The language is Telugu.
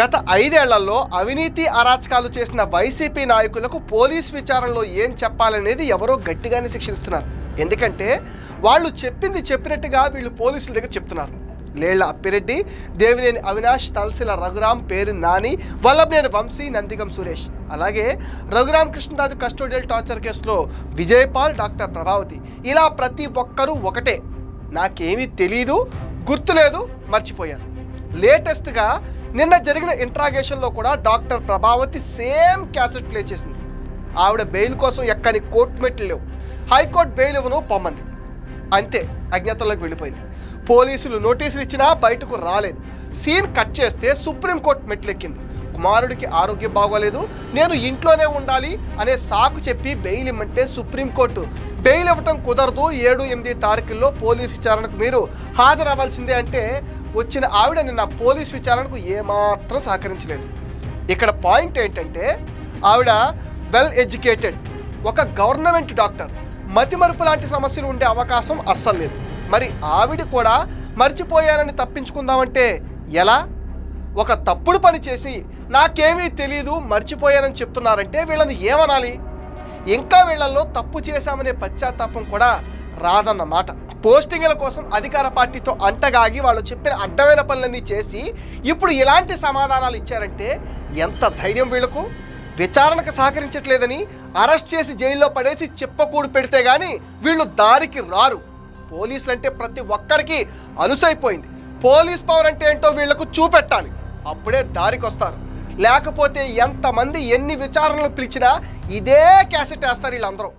గత ఐదేళ్ళలో అవినీతి అరాచకాలు చేసిన వైసీపీ నాయకులకు పోలీస్ విచారణలో ఏం చెప్పాలనేది ఎవరో గట్టిగానే శిక్షిస్తున్నారు. ఎందుకంటే వాళ్ళు చెప్పింది చెప్పినట్టుగా వీళ్ళు పోలీసుల దగ్గర చెప్తున్నారు. లేళ్ళ అప్పిరెడ్డి దేవినేని అవినాష్ తలసిల రఘురాం పేరు నాని వల్లభనేని వంశీ నందిగం సురేష్. అలాగే రఘురామ్ కృష్ణరాజు కస్టోడియల్ టార్చర్ కేసులో విజయపాల్ డాక్టర్ ప్రభావతి. ఇలా ప్రతి ఒక్కరూ ఒకటే. నాకేమీ తెలీదు గుర్తులేదు మర్చిపోయాను. లేటెస్ట్గా నిన్న జరిగిన ఇంట్రాగేషన్లో కూడా doctor Prabhavati same cassette play చేసింది. ఆవిడ బెయిల్ కోసం ఎక్కని కోర్టు మెట్లు లేవు. హైకోర్టు బెయిల్ ఇవ్వను పొమ్మంది. అంతే. అజ్ఞాతంలోకి వెళ్ళిపోయింది. పోలీసులు నోటీసులు ఇచ్చినా బయటకు రాలేదు. సీన్ కట్ చేస్తే సుప్రీంకోర్టు మెట్లెక్కింది. కుమారుడికి ఆరోగ్యం బాగోలేదు నేను ఇంట్లోనే ఉండాలి అనే సాకు చెప్పి బెయిల్ ఇమ్మంటే సుప్రీంకోర్టు బెయిల్ ఇవ్వటం కుదరదు ఏడు ఎనిమిది తారీఖుల్లో పోలీస్ విచారణకు మీరు హాజరవ్వాల్సిందే అంటే వచ్చిన ఆవిడ నిన్న పోలీస్ విచారణకు ఏమాత్రం సహకరించలేదు. ఇక్కడ పాయింట్ ఏంటంటే ఆవిడ వెల్ ఎడ్యుకేటెడ్ ఒక గవర్నమెంట్ డాక్టర్. మతిమరుపు లాంటి సమస్యలు ఉండే అవకాశం అస్సలు లేదు. మరి ఆవిడ కూడా మర్చిపోయారని తప్పించుకుందామంటే ఎలా? ఒక తప్పుడు పని చేసి నాకేమీ తెలియదు మర్చిపోయానని చెప్తున్నారంటే వీళ్ళని ఏమనాలి? ఇంకా వీళ్ళల్లో తప్పు చేశామనే పశ్చాత్తాపం కూడా రాదన్నమాట పోస్టింగ్ల కోసం అధికార పార్టీతో అంటగాగి వాళ్ళు చెప్పిన అడ్డమైన పనులన్నీ చేసి ఇప్పుడు ఇలాంటి సమాధానాలు ఇచ్చారంటే ఎంత ధైర్యం వీళ్ళకు? విచారణకు సహకరించట్లేదని అరెస్ట్ చేసి జైల్లో పడేసి చెప్పకూడు పెడితే గాని వీళ్ళు దారికి రారు. పోలీసులు అంటే ప్రతి ఒక్కరికి అలుసైపోయింది. పోలీస్ పవర్ అంటే ఏంటో వీళ్ళకు చూపెట్టాలి. అప్పుడే దారికి వస్తారు లేకపోతే ఎంతమంది ఎన్ని విచారణలు పిలిచినా ఇదే క్యాసెట్ వేస్తారు వీళ్ళందరూ.